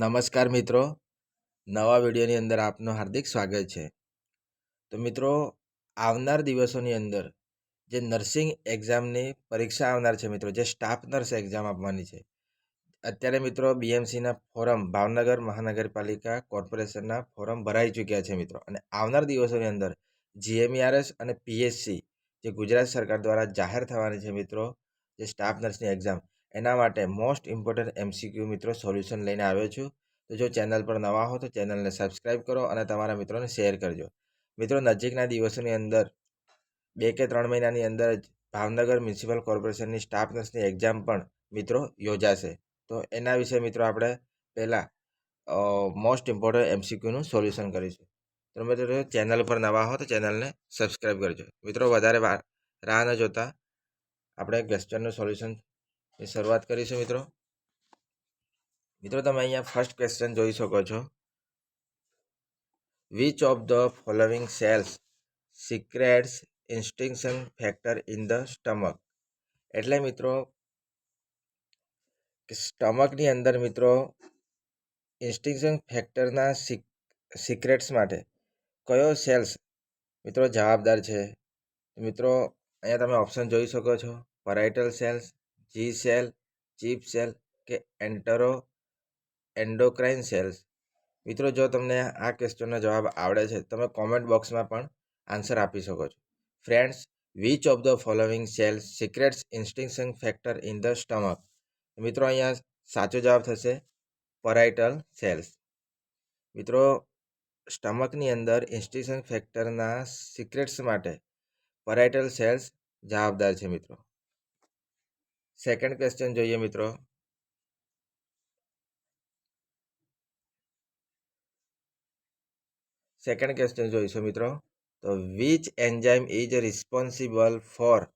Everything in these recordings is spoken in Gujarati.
નમસ્કાર મિત્રો. નવા વિડીયોની અંદર આપનું હાર્દિક સ્વાગત છે. તો મિત્રો, આવનાર દિવસોની અંદર જે નર્સિંગ એક્ઝામની પરીક્ષા આવનાર છે મિત્રો, જે સ્ટાફ નર્સ એક્ઝામ આપવાની છે, અત્યારે મિત્રો બીએમસીના ફોરમ, ભાવનગર મહાનગરપાલિકા કોર્પોરેશનના ફોરમ ભરાઈ ચૂક્યા છે મિત્રો. અને આવનાર દિવસોની અંદર જીએમઈઆરએસ અને પીએસસી જે ગુજરાત સરકાર દ્વારા જાહેર થવાની છે મિત્રો, જે સ્ટાફ નર્સની એક્ઝામ એના માટે મોસ્ટ ઇમ્પોર્ટન્ટ એમસીક્યુ મિત્રો સોલ્યુશન લઈને આવ્યો છું. તો જો ચેનલ પર નવા હો તો ચેનલને સબસ્ક્રાઈબ કરો અને તમારા મિત્રોને શેર કરજો. મિત્રો, નજીકના દિવસોની અંદર બે કે ત્રણ મહિનાની અંદર જ ભાવનગર મ્યુનિસિપલ કોર્પોરેશનની સ્ટાફ નર્સની એક્ઝામ પણ મિત્રો યોજાશે. તો એના વિશે મિત્રો આપણે પહેલાં મોસ્ટ ઇમ્પોર્ટન્ટ એમસીક્યુનું સોલ્યુશન કરીશું. તો મિત્રો ચેનલ પર નવા હો તો ચેનલને સબસ્ક્રાઈબ કરજો. મિત્રો, વધારે રાહ ન જોતા. આપણે ક્વેશ્ચનનું સોલ્યુશનની શરૂઆત કરીશું, મિત્રો. મિત્રો, તમે અહીંયા ફર્સ્ટ ક્વેશ્ચન જોઈ શકો છો. Which of the following cells secrets ઇન્સ્ટિંક્શન factor in the stomach એટલે, મિત્રો સ્ટમકની અંદર, મિત્રો ઇન્સ્ટિંક્શન ફેક્ટરના સિક્રેટ્સ માટે કયો સેલ્સ મિત્રો, જવાબદાર છે? મિત્રો, અહીંયા તમે ઓપ્શન જોઈ શકો છો. Parietal cells G cell chief cell કે એન્ટરો એન્ડોક્રાઇન સેલ્સ મિત્રો, જો તમને આ ક્વેશ્ચનનો જવાબ આવડે છે, તમે કોમેન્ટ બોક્સમાં પણ આન્સર આપી શકો છો. Friends which of the following cells secrets ઇન્સ્ટિંક્શન factor in the stomach મિત્રો, અહીંયા સાચો જવાબ થશે પરાઇટલ સેલ્સ મિત્રો સ્ટમકની અંદર ઇન્સ્ટિંક્શન ફેક્ટરના સિક્રેટ્સ માટે પરાઇટલ સેલ્સ જવાબદાર છે મિત્રો. સેકન્ડ ક્વેશ્ચન જોઈએ મિત્રો. સેકન્ડ ક્વેશ્ચન જોઈશું મિત્રો. તો which enzyme is responsible for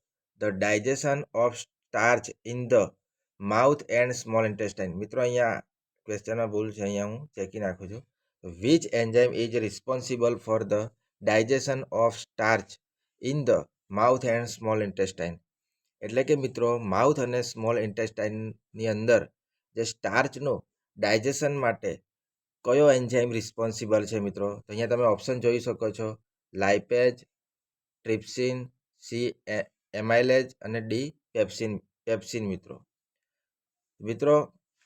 the digestion of starch in the mouth and small intestine મિત્રો, અહીંયા ક્વેશ્ચનમાં ભૂલ છે, અહીંયા હું ચેકી નાખું છું. Which enzyme is responsible for the digestion of starch in the mouth and small intestine એટલે કે મિત્રો, માઉથ અને સ્મોલ ઇન્ટેસ્ટાઇનની અંદર જે સ્ટાર્ચનો ડાયજેશન માટે કયો એન્ઝાઇમ રિસ્પોન્સિબલ છે મિત્રો? તો અહીંયા તમે ઓપ્શન જોઈ શકો છો. લાઇપેજ, ટ્રિપ્સિન, સી એમાઇલેજ અને ડી, પેપ્સિન પેપ્સિન મિત્રો. મિત્રો,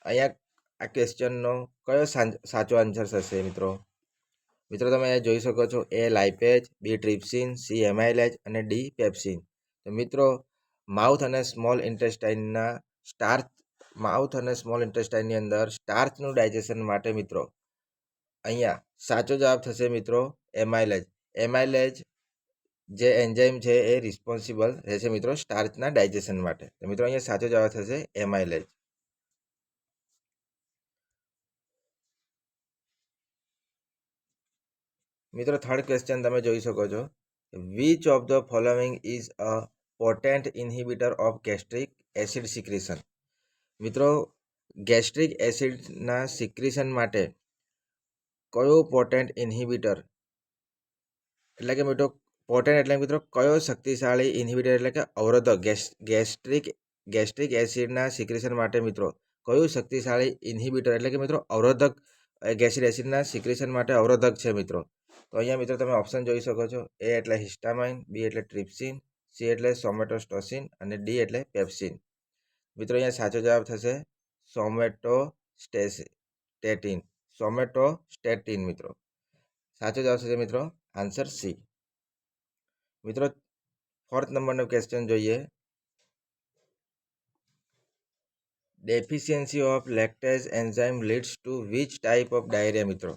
અહીંયા આ ક્વેશ્ચનનો કયો સાચો આન્સર થશે મિત્રો? મિત્રો, તમે અહીંયા જોઈ શકો છો. A lipase, B trypsin, C, amylase અને ડી, પેપ્સિન. તો મિત્રો માઉથ અને સ્મોલ ઇન્ટેસ્ટાઇનના સ્ટાર્ચ, માઉથ અને સ્મોલ ઇન્ટેસ્ટાઇનની અંદર સ્ટાર્ચનું ડાયજેશન માટે મિત્રો. અહીંયા સાચો જવાબ થશે મિત્રો, એમાઇલેજ. એમાઇલેજ જે એન્ઝાઇમ છે એ રિસ્પોન્સિબલ રહેશે મિત્રો સ્ટાર્ચના ડાયજેશન માટે. મિત્રો અહીંયા સાચો જવાબ થશે એમાઇલેજ. મિત્રો થર્ડ ક્વેશ્ચન તમે જોઈ શકો છો. Which of the following is a potent inhibitor of gastric acid secretion મિત્રો ગેસ્ટ્રિક એસિડના સિક્રિશન માટે કયો પોટેન્ટ ઇન્હિબિટર એટલે કે મિત્રો પોટેન્ટ એટલે મિત્રો, કયો શક્તિશાળી ઇન્હિબિટર એટલે કે અવરોધક? ગેસ્ટ્રિક ગેસ્ટ્રિક એસિડના સિક્રેશન માટે મિત્રો, કયું શક્તિશાળી ઇન્હિબિટર એટલે કે મિત્રો, અવરોધક? ગેસ્ટ્રિક એસિડના સિક્રેશન માટે અવરોધક છે મિત્રો. તો અહીંયા મિત્રો તમે ઓપ્શન જોઈ શકો છો. એ એટલે હિસ્ટામાઇન બી એટલે ટ્રિપ્સિન સી એટલે સોમેટોસ્ટોસિન અને ડી એટલે પેપ્સિન મિત્રો, અહીંયા સાચો જવાબ થશે સોમેટો સ્ટેટિન સોમેટો સ્ટેટિન મિત્રો. સાચો જવાબ થશે મિત્રો આન્સર સી મિત્રો ફોર્થ નંબરનો ક્વેશ્ચન જોઈએ. Deficiency of lactase enzyme leads to which type of diarrhoea મિત્રો?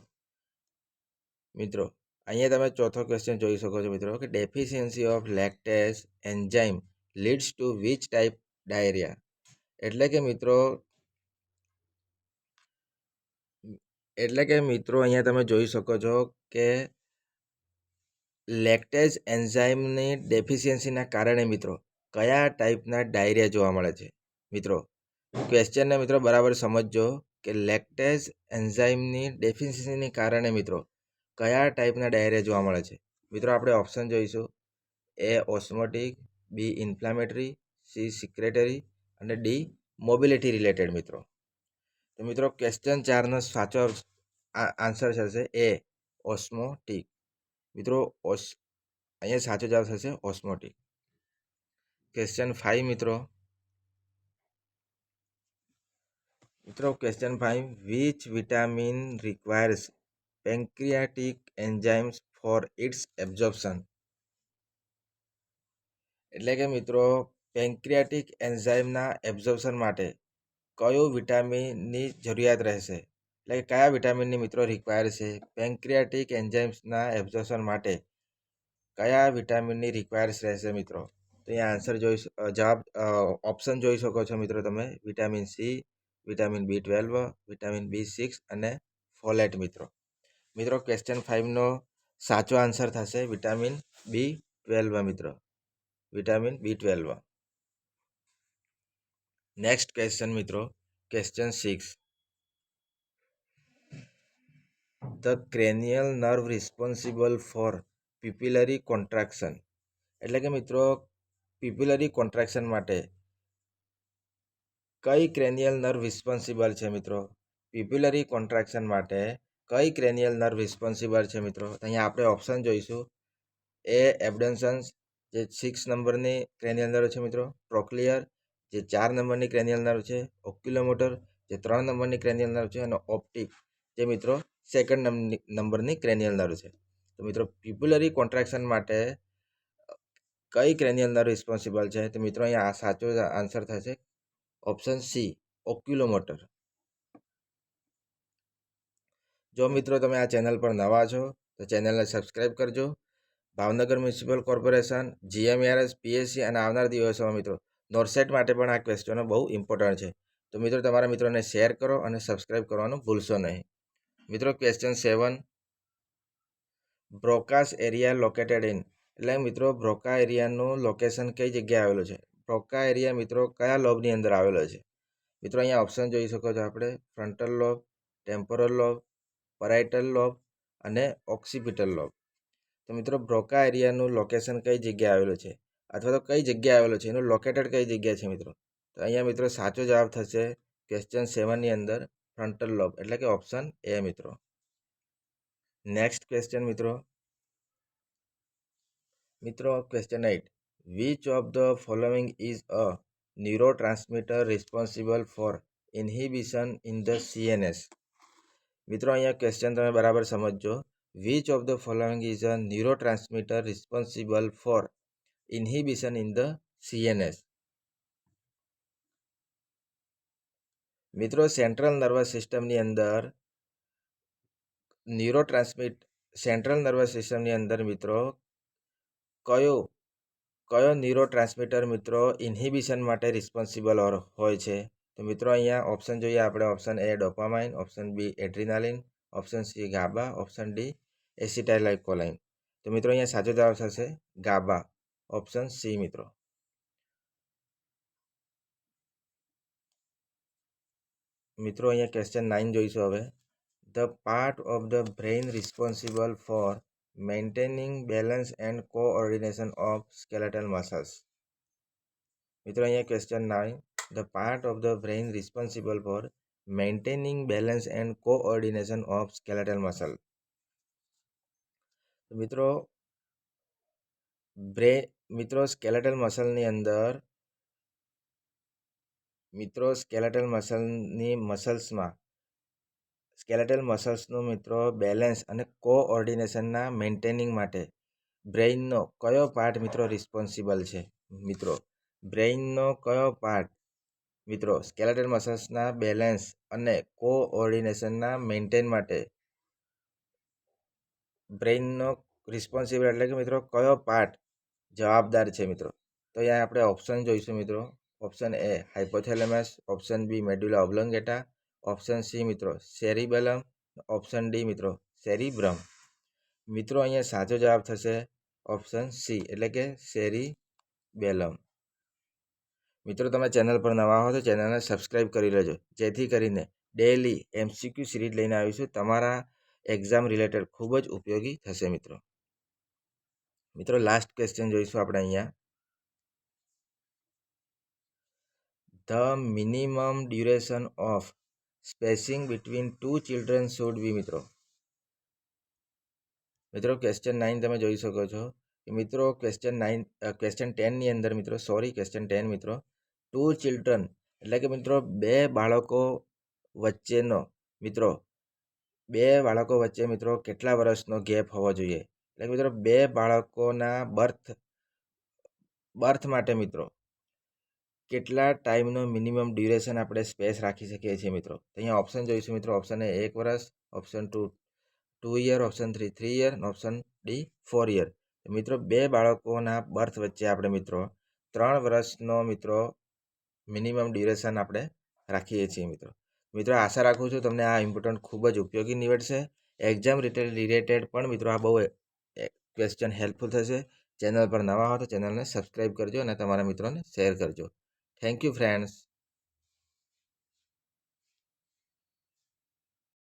મિત્રો અહીંયા તમે ચોથો ક્વેશ્ચન જોઈ શકો છો મિત્રો કે deficiency of lactase enzyme leads to which type diarrhoea એટલે કે મિત્રો, એટલે કે મિત્રો અહીંયા તમે જોઈ શકો છો કે લેક્ટેઝ એન્ઝાઇમની ડેફિશિયન્સીના કારણે મિત્રો, કયા ટાઈપના ડાયરિયા જોવા મળે છે? મિત્રો ક્વેશ્ચનને મિત્રો બરાબર સમજજો કે લેક્ટેસ એન્ઝાઇમની ડેફિશિયન્સીને કારણે મિત્રો કયા ટાઈપના ડાયરિયા જોવા મળે છે? મિત્રો, આપણે ઓપ્શન જોઈશું. A osmotic, B inflammatory, C secretory અને ડી મોબિલિટી રિલેટેડ મિત્રો. તો મિત્રો, ક્વેશ્ચન ચારનો સાચો આન્સર થશે એ ઓસ્મોટિક. મિત્રો, ઓસ, અહીંયા સાચો જવાબ થશે ઓસ્મોટિક. ક્વેશ્ચન ફાઈવ મિત્રો. મિત્રો, question five which vitamin requires pancreatic enzymes for its absorption એટલે કે મિત્રો પેન્ક્રિયાટિક એન્ઝાઇમના એબ્ઝોર્પ્શન માટે કયો વિટામિનની જરૂરિયાત રહેશે? એટલે કે કયા વિટામિનની મિત્રો રિક્વાયર છે? પેન્ક્રિયાટિક એન્ઝાઇમ્સના એબ્ઝોર્પ્શન માટે કયા વિટામિનની રિક્વાયર્સ રહેશે મિત્રો? તો અહીંયા આન્સર જોઈ જવાબ ઓપ્શન જોઈ શકો છો મિત્રો તમે. Vitamin C, vitamin B twelve, vitamin B six અને ફોલેટ મિત્રો. મિત્રો ક્વેશ્ચન ફાઇવનો સાચો આન્સર થશે વિટામિન બી ટ્વેલ્વ મિત્રો. Vitamin B twelve next question મિત્રો. Question six the cranial nerve responsible for pupillary contraction એટલે કે, મિત્રો પીપ્યુલરી કોન્ટ્રાક્શન માટે કઈ ક્રેનિયલ નર્વ રિસ્પોન્સિબલ છે, મિત્રો? પીપ્યુલરી કોન્ટ્રાક્શન માટે કઈ ક્રેનિયલ નર્વ રિસ્પોન્સિબલ છે મિત્રો? અહીંયા આપણે ઓપ્શન જોઈશું. એ એબડન્સન્સ જે સિક્સ નંબરની ક્રેનિયલ નર્વ છે મિત્રો. પ્રોક્લિયર જે ચાર નંબરની ક્રેનિયલ નર્વ છે. ઓક્યુલોમોટર જે ત્રણ નંબરની ક્રેનિયલ નર્વ છે. અને ઓપ્ટિક જે મિત્રો સેકન્ડ નંબરની ક્રેનિયલ નર્વ છે. તો મિત્રો પીપ્યુલરી કોન્ટ્રાક્શન માટે કઈ ક્રેનિયલ નર્વ રિસ્પોન્સિબલ છે? તો મિત્રો, અહીંયા સાચો આન્સર થશે. ઓપ્શન સી ઓક્યુલોમોટર જો મિત્રો તમે આ ચેનલ પર નવા છો, તો ચેનલને સબસ્ક્રાઈબ કરજો. Bhavnagar municipal corporation GMRS PSC અને આવનાર દિવસોમાં મિત્રો, નોરસેટ માટે પણ આ ક્વેશ્ચનો બહુ ઇમ્પોર્ટન્ટ છે. તો મિત્રો, તમારા મિત્રોને શેર કરો અને સબસ્ક્રાઈબ કરવાનું ભૂલશો નહીં. મિત્રો question seven Broca's area located in એટલે મિત્રો બ્રોકા એરિયાનું લોકેશન કઈ જગ્યાએ આવેલું છે? બ્રોકા એરિયા મિત્રો, કયા લોબની અંદર આવેલો છે? મિત્રો, અહીંયા ઓપ્શન જોઈ શકો છો આપણે. Frontal lobe temporal lobe parietal lobe અને ઓક્સિપિટલ લોબ તો મિત્રો બ્રોકા એરિયાનું લોકેશન કઈ જગ્યાએ આવેલું છે? અથવા તો કઈ જગ્યાએ આવેલું છે? એનું લોકેટેડ કઈ જગ્યા છે મિત્રો? તો અહીંયા મિત્રો સાચો જવાબ થશે ક્વેશ્ચન સેવનની અંદર ફ્રન્ટલ લોબ એટલે કે ઓપ્શન એ મિત્રો. નેક્સ્ટ ક્વેશ્ચન મિત્રો. મિત્રો question eight which of the following is a neurotransmitter responsible for inhibition in the CNS મિત્રો, અહીંયા ક્વેશ્ચન તમે બરાબર સમજજો. Which of the following is a neurotransmitter responsible for inhibition in the CNS મિત્રો સેન્ટ્રલ નર્વસ સિસ્ટમની અંદર ન્યુરોટ્રાન્સમિટ સેન્ટ્રલ નર્વસ સિસ્ટમની અંદર મિત્રો, કયો કયો ન્યુરો ટ્રાન્સમીટર મિત્રો ઇન્હિબિશન માટે રિસ્પોન્સિબલ હોય છે? તો મિત્રો અહીંયા ઓપ્શન જોઈએ આપણે option A dopamine option B adrenaline option C GABA option D acetylcholine તો મિત્રો અહીંયા સાચો જવાબ થશે ગાબા ઓપ્શન સી મિત્રો. મિત્રો અહીંયા ક્વેશ્ચન નાઇન જોઈશું હવે. The part of the brain responsible for maintaining balance and coordination of skeletal muscles મિત્રો અહીંયા question nine the part of the brain responsible for maintaining balance and coordination of skeletal muscle મિત્રો, બ્રે, મિત્રો સ્કેલેટલ મસલની અંદર, મિત્રો સ્કેલેટલ મસલની મસલ્સમાં સ્કેલેટલ મસલ્સનું મિત્રો બેલેન્સ અને કોઓર્ડિનેશનના મેન્ટેનિંગ માટે બ્રેઇનનો કયો પાર્ટ મિત્રો રિસ્પોન્સિબલ છે? મિત્રો બ્રેઇનનો કયો પાર્ટ મિત્રો, સ્કેલેટલ મસલ્સના બેલેન્સ અને કોઓર્ડિનેશનના મેન્ટેન માટે બ્રેઇનનો રિસ્પોન્સિબલ એટલે કે મિત્રો કયો પાર્ટ જવાબદાર છે મિત્રો? તો અહીંયા આપણે ઓપ્શન જોઈશું મિત્રો. Option A hypothalamus option B medulla oblongata, option C મિત્રો સેરીબેલમ, ઓપ્શન ડી મિત્રો સેરીબ્રમ. મિત્રો, અહીંયા સાચો જવાબ થશે ઓપ્શન સી એટલે કે શેરી બેલમ મિત્રો, તમે ચેનલ પર નવા હો તો ચેનલને સબસ્ક્રાઈબ કરી લેજો. જેથી કરીને ડેલી એમસીક્યુ સિરીઝ લઈને આવીશું. તમારા એક્ઝામ રિલેટેડ ખૂબ જ ઉપયોગી થશે મિત્રો. મિત્રો, લાસ્ટ ક્વેશ્ચન જોઈશું આપણે અહીંયા. The minimum duration of spacing between two children should be, મિત્રો. મિત્રો, ક્વેશ્ચન નાઇન તમે જોઈ શકો છો. મિત્રો, ક્વેશ્ચન નાઇન ક્વેશ્ચન ટેનની અંદર મિત્રો, સોરી, ક્વેશ્ચન ટેન મિત્રો ટુ ચિલ્ડ્રન એટલે કે મિત્રો, બે બાળકો વચ્ચેનો, મિત્રો, બે બાળકો વચ્ચે, મિત્રો, કેટલા વર્ષનો ગેપ હોવો જોઈએ? એટલે કે મિત્રો, બે બાળકોના બર્થ બર્થ માટે, મિત્રો, કેટલા ટાઈમનો મિનિમમ ડ્યુરેશન આપણે સ્પેસ રાખી શકીએ છીએ, મિત્રો? અહીંયા ઓપ્શન જોઈશું, મિત્રો. ઓપ્શન એ એક વર્ષ option two two year option three three year option D four year મિત્રો, બે બાળકોના બર્થ વચ્ચે આપણે, મિત્રો, ત્રણ વર્ષનો, મિત્રો મિનિમમ ડ્યુરેશન આપણે રાખીએ છીએ મિત્રો. મિત્રો, આશા રાખું છું તમને આ ઇમ્પોર્ટન્ટ ખૂબ જ ઉપયોગી નીવડશે. એક્ઝામ રિલેટેડ પણ મિત્રો આ બહુ ક્વેશ્ચન હેલ્પફુલ થશે. ચેનલ પર નવા હો તો ચેનલને સબસ્ક્રાઈબ કરજો અને તમારા મિત્રોને શેર કરજો. Thank you friends